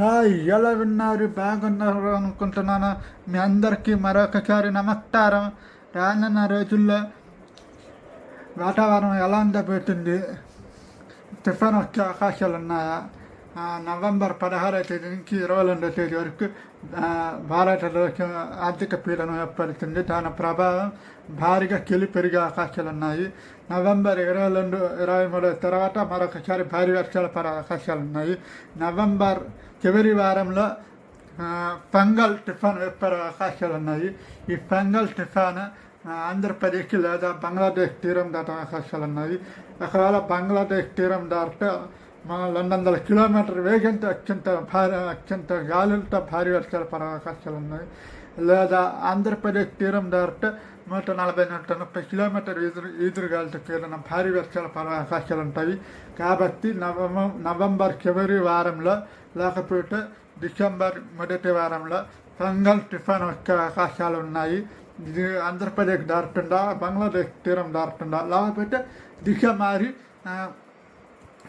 Hi ఎలా విన్నారు బాగున్నారు అనుకుంటున్నాను? మీ అందరికీ మరొకసారి నమస్కారం. రానున్న రోజుల్లో వాతావరణం ఎలా ఉండబోతుంది? తుఫాన్ వచ్చే అవకాశాలు ఉన్నాయా? నవంబర్ పదహారవ తేదీ నుంచి ఇరవై రెండవ తేదీ వరకు భారతదేశం ఆర్థిక పీడనం ఏర్పడుతుంది. దాని ప్రభావం భారీగా కిలి పెరిగే అవకాశాలు ఉన్నాయి. నవంబర్ ఇరవై రెండు ఇరవై మూడు తర్వాత మరొకసారి భారీ వర్షాలు పడే అవకాశాలు ఉన్నాయి. నవంబర్ చివరి వారంలో ఫంగల్ టిఫాన్ ఏర్పడే అవకాశాలు ఉన్నాయి. ఈ ఫంగల్ టిఫాన్ ఆంధ్రప్రదేశ్ ఆంధ్రప్రదేశ్కి లేదా బంగ్లాదేశ్ తీరం దాటే అవకాశాలు ఉన్నాయి. ఒకవేళ బంగ్లాదేశ్ తీరం దాటితే మన రెండు వందల కిలోమీటర్ వేగంతో అత్యంత భారీ అత్యంత గాలులతో భారీ వర్షాలు పడే అవకాశాలు ఉన్నాయి. లేదా ఆంధ్రప్రదేశ్ తీరం దాటితే నూట నలభై నూట ముప్పై కిలోమీటర్ ఎదురు ఎదురుగాలితో కూడిన భారీ వర్షాల పడే అవకాశాలు ఉంటాయి. కాబట్టి నవంబర్ నవంబర్ చివరి వారంలో లేకపోతే డిసెంబర్ మొదటి వారంలో ఫంగల్ టిఫాన్ వచ్చే అవకాశాలు ఉన్నాయి. ఇది ఆంధ్రప్రదేశ్ దాటుతుందా బంగ్లాదేశ్ తీరం దాటుతుందా? లేకపోతే దిశ మారి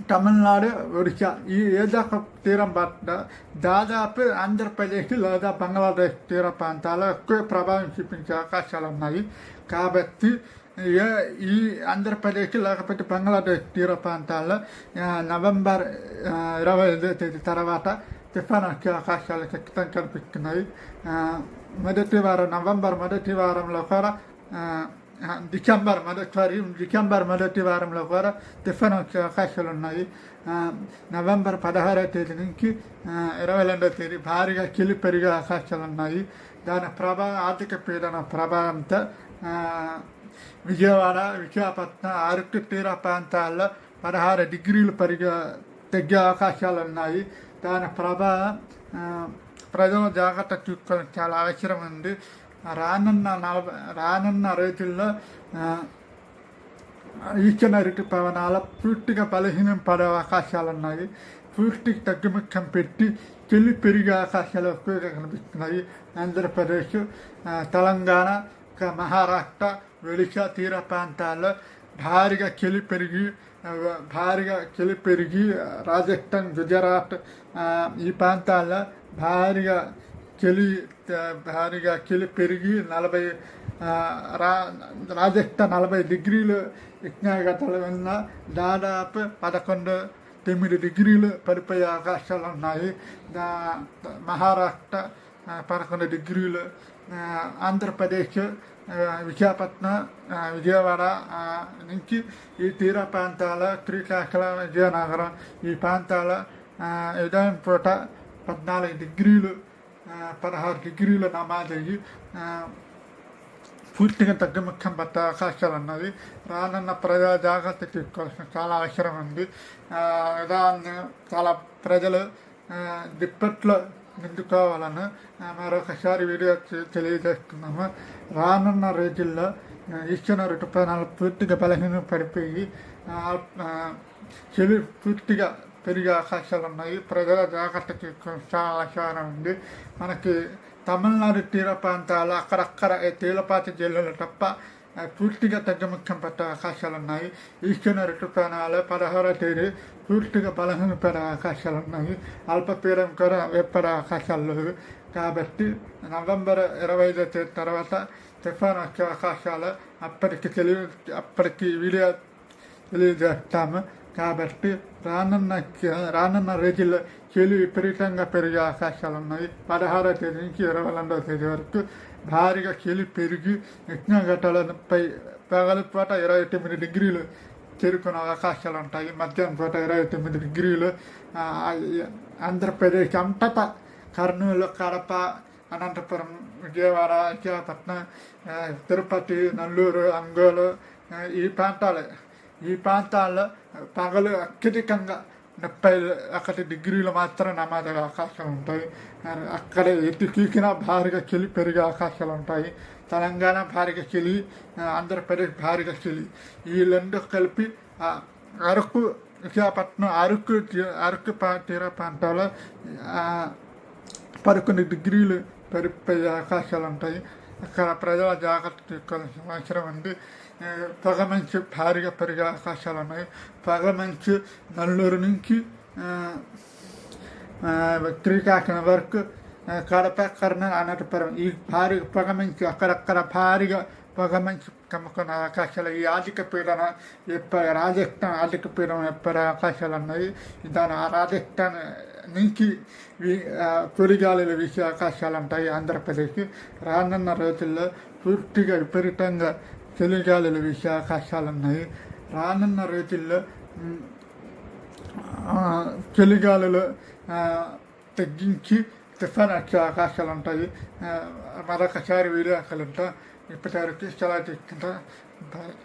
తమిళనాడు ఒడిశా. ఈ ఏదో ఒక తీరం పట్ల దాదాపు ఆంధ్రప్రదేశ్ లేదా బంగ్లాదేశ్ తీర ప్రాంతాల్లో ఎక్కువ ప్రభావం చూపించే అవకాశాలు ఉన్నాయి. కాబట్టి ఏ ఈ ఆంధ్రప్రదేశ్ లేకపోతే బంగ్లాదేశ్ తీర ప్రాంతాల్లో నవంబర్ ఇరవై ఐదో తేదీ తర్వాత తుఫాన్ వచ్చే అవకాశాలు ఖచ్చితంగా కనిపిస్తున్నాయి. మొదటి వారం నవంబర్ మొదటి వారంలో కూడా డిసెంబర్ మొదటి సారీ డిసెంబర్ మొదటి వారంలో కూడా టిఫిన్ వచ్చే అవకాశాలు ఉన్నాయి నవంబర్ పదహారవ తేదీ నుంచి ఇరవై రెండవ తేదీ భారీగా కిలి పెరిగే అవకాశాలు ఉన్నాయి దాని ప్రభావం ఆర్థిక పీడన ప్రభావంతో విజయవాడ విశాఖపట్నం అరకు తీర ప్రాంతాల్లో పదహారు డిగ్రీలు పెరిగే తగ్గే అవకాశాలు ఉన్నాయి దాని ప్రభావం ప్రజలు జాగ్రత్త చూసుకోవడం చాలా అవసరం ఉంది రానున్న నలభై రానున్న రోజుల్లో ఆ, ఈచన ఋతుపవనాల పూర్తిగా బలహీనం పడే అవకాశాలు ఉన్నాయి పూర్తికి తగ్గుముఖం పెట్టి చెల్లి పెరిగే అవకాశాలు ఎక్కువగా కనిపిస్తున్నాయి. ఆంధ్రప్రదేశ్ తెలంగాణ మహారాష్ట్ర ఒడిశా తీర ప్రాంతాల్లో భారీగా చలి పెరిగి భారీగా చలి పెరిగి రాజస్థాన్ గుజరాత్ ఈ ప్రాంతాల్లో భారీగా చలి భారీగా చలి పెరిగి నలభై రా రాజెక్ట నలభై డిగ్రీలు ఉష్ణోగ్రతలు ఉన్న దాదాపు పదకొండు తొమ్మిది డిగ్రీలు పడిపోయే అవకాశాలు ఉన్నాయి. దా మహారాష్ట్ర పదకొండు డిగ్రీలు ఆంధ్రప్రదేశ్ విశాఖపట్నం విజయవాడ నుంచి ఈ తీర ప్రాంతాల శ్రీకాకుళం విజయనగరం ఈ ప్రాంతాల ఆ, ఉదయం పూట పద్నాలుగు డిగ్రీలు పదహారు డిగ్రీలు నమాజ్ అయ్యి పూర్తిగా తగ్గుముఖం పట్టే అవకాశాలు ఉన్నది. రానున్న ప్రజా జాగ్రత్త తీసుకోవాల్సిన చాలా అవసరం ఉంది. ఉదాహరణ చాలా ప్రజలు దిప్పట్లో నిండుకోవాలని మరొకసారి వీడియో తెలియజేస్తున్నాము. రానున్న రోజుల్లో ఇచ్చిన ఋతుపవనాలు పూర్తిగా బలహీన పడిపోయి చెవి పూర్తిగా పెరిగే అవకాశాలు ఉన్నాయి ప్రజల జాగ్రత్త తీసుకోవాల్సిన చాలా ఉంది. మనకి తమిళనాడు తీర ప్రాంతాలు అక్కడక్కడ ఈ జిల్లాలు తప్ప పూర్తిగా తగ్గుముఖ్యం పట్టే అవకాశాలు ఉన్నాయి ఈశాన్య ఋతుప్రాణాలు పదహారో తేదీ పూర్తిగా బలహీనపడే అవకాశాలు ఉన్నాయి అల్పపీడం కూడా ఏర్పడే అవకాశాలు లేవు. కాబట్టి నవంబర్ ఇరవై ఐదో తేదీ తర్వాత తుఫాన్ వచ్చే అవకాశాలు అప్పటికి తెలియ అప్పటికి వీడియో తెలియజేస్తాము. కాబట్టి రానున్న రానున్న రోజుల్లో చలి విపరీతంగా పెరిగే అవకాశాలు ఉన్నాయి. పదహారో తేదీ నుంచి ఇరవై రెండవ తేదీ వరకు భారీగా చలి పెరిగి ఉష్ణోగ్రతలపై పగలు పూట ఇరవై తొమ్మిది డిగ్రీలు చేరుకునే అవకాశాలు ఉంటాయి. మధ్యాహ్నం పూట ఇరవై తొమ్మిది డిగ్రీలు ఆంధ్రప్రదేశ్ అంతటా కర్నూలు కడప అనంతపురం విజయవాడ విశాఖపట్నం తిరుపతి నెల్లూరు అంగోలు ఈ ప్రాంతాలు. ఈ ప్రాంతాల్లో పగలు అత్యధికంగా ముప్పై ఒకటి డిగ్రీలు మాత్రం నమాజే అవకాశాలు ఉంటాయి అక్కడ ఎటు చూసినా భారీగా చలి పెరిగే అవకాశాలు ఉంటాయి తెలంగాణ భారీగా చలి ఆంధ్రప్రదేశ్ భారీగా చలి ఈ రెండు కలిపి అరకు విశాఖపట్నం అరకు అరకు పా- తీర ప్రాంతాల్లో పదకొండు డిగ్రీలు పెరిగిపోయే అవకాశాలు ఉంటాయి ప్రజల జాగ్రత్త తీసుకోవాల్సిన అవసరం ఉంది ఆ, పొగమంచు భారీగా పెరిగే అవకాశాలు ఉన్నాయి పొగమంచు నల్లూరు నుంచి ఆ, ఆ, శ్రీకాకుళం వరకు ఆ, కడప కర్నూలు అనంతపురం ఈ భారీ పొగమంచు అక్కడక్కడ భారీగా పొగమంచు కమ్ముకున్న అవకాశాలు ఈ ఆర్థిక పీడన ఎప్ప రాజస్థాన్ ఆర్థిక పీడన ఎప్పటి అవకాశాలు ఉన్నాయి దాని ఆ రాజస్థాన్ నుంచి వి- తొలిగాలులు వీసే అవకాశాలు ఉంటాయి ఆంధ్రప్రదేశ్ రానున్న రోజుల్లో పూర్తిగా విపరీతంగా చలిగాలులు వీసే అవకాశాలు ఉన్నాయి. రానున్న రోజుల్లో మ్, తగ్గించి తుఫాన్ వచ్చే అవకాశాలు ఉంటాయి. మరొకసారి వీడియో కలుద్దాం ఇప్పటివరకు సెలవు తీసుకుంటా బాయ్